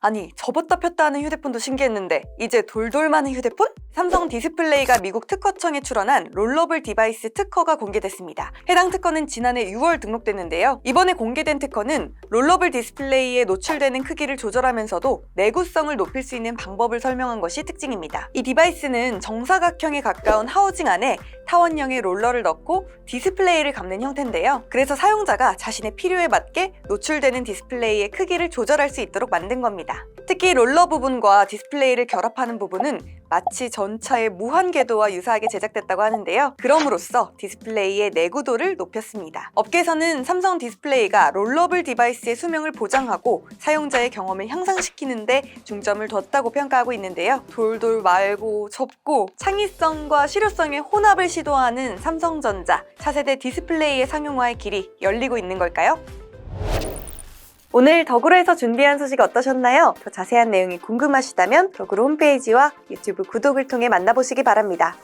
아니 접었다 폈다 하는 휴대폰도 신기했는데 이제 돌돌 많은 휴대폰? 삼성 디스플레이가 미국 특허청에 출원한 롤러블 디바이스 특허가 공개됐습니다. 해당 특허는 지난해 6월 등록됐는데요. 이번에 공개된 특허는 롤러블 디스플레이에 노출되는 크기를 조절하면서도 내구성을 높일 수 있는 방법을 설명한 것이 특징입니다. 이 디바이스는 정사각형에 가까운 하우징 안에 타원형의 롤러를 넣고 디스플레이를 감는 형태인데요. 그래서 사용자가 자신의 필요에 맞게 노출되는 디스플레이의 크기를 조절할 수 있도록 만든 겁니다. 특히 롤러 부분과 디스플레이를 결합하는 부분은 마치 전차의 무한 궤도와 유사하게 제작됐다고 하는데요. 그럼으로써 디스플레이의 내구도를 높였습니다. 업계에서는 삼성 디스플레이가 롤러블 디바이스의 수명을 보장하고 사용자의 경험을 향상시키는데 중점을 뒀다고 평가하고 있는데요. 돌돌 말고 접고 창의성과 실효성의 혼합을 시도하는 삼성전자 차세대 디스플레이의 상용화의 길이 열리고 있는 걸까요? 오늘 덕으로에서 준비한 소식 어떠셨나요? 더 자세한 내용이 궁금하시다면 덕으로 홈페이지와 유튜브 구독을 통해 만나보시기 바랍니다.